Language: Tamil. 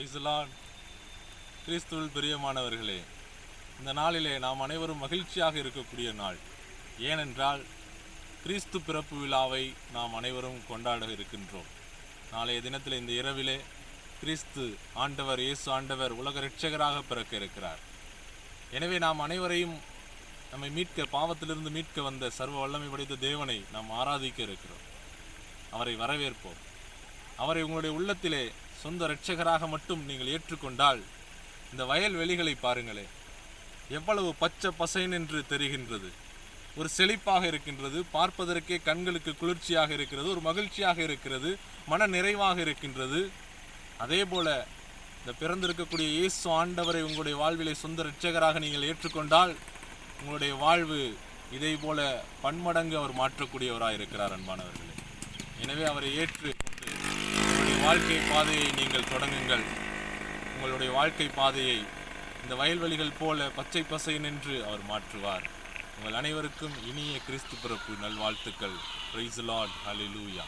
பிரைஸ்லான் கிறிஸ்துவில் பிரியமானவர்களே இந்த நாளிலே நாம் அனைவரும் மகிழ்ச்சியாக இருக்கக்கூடிய நாள். ஏனென்றால் கிறிஸ்து பிறப்பு விழாவை நாம் அனைவரும் கொண்டாட இருக்கின்றோம். நாளைய தினத்தில் இந்த இரவிலே கிறிஸ்து ஆண்டவர் இயேசு ஆண்டவர் உலக ரட்சகராக பிறக்க இருக்கிறார். எனவே நாம் அனைவரையும் நம்மை மீட்க பாவத்திலிருந்து மீட்க வந்த சர்வ வல்லமை படைத்த தேவனை நாம் ஆராதிக்க இருக்கிறோம். அவரை வரவேற்போம். அவரை உங்களுடைய உள்ளத்திலே சொந்த இரட்சகராக மட்டும் நீங்கள் ஏற்றுக்கொண்டால் இந்த வயல்வெளிகளை பாருங்களே எவ்வளவு பச்சை பசைன் என்று தெரிகின்றது. ஒரு செழிப்பாக இருக்கின்றது பார்ப்பதற்கே கண்களுக்கு குளிர்ச்சியாக இருக்கிறது ஒரு மகிழ்ச்சியாக இருக்கிறது மன நிறைவாக இருக்கின்றது. அதே போல இந்த பிறந்திருக்கக்கூடிய இயேசு ஆண்டவரை உங்களுடைய வாழ்விலை சொந்த இரட்சகராக நீங்கள் ஏற்றுக்கொண்டால் உங்களுடைய வாழ்வு இதை போல பன்மடங்கு அவர் மாற்றக்கூடியவராக இருக்கிறார் அன்பானவர்களே. எனவே அவரை ஏற்று வாழ்க்கை பாதையை நீங்கள் தொடங்குங்கள். உங்களுடைய வாழ்க்கை பாதையை இந்த வயல்வெளிகள் போல பச்சை பசை நின்று அவர் மாற்றுவார். உங்கள் அனைவருக்கும் இனிய கிறிஸ்து பிறப்பு நல்வாழ்த்துக்கள். Price Lord அலிலூயா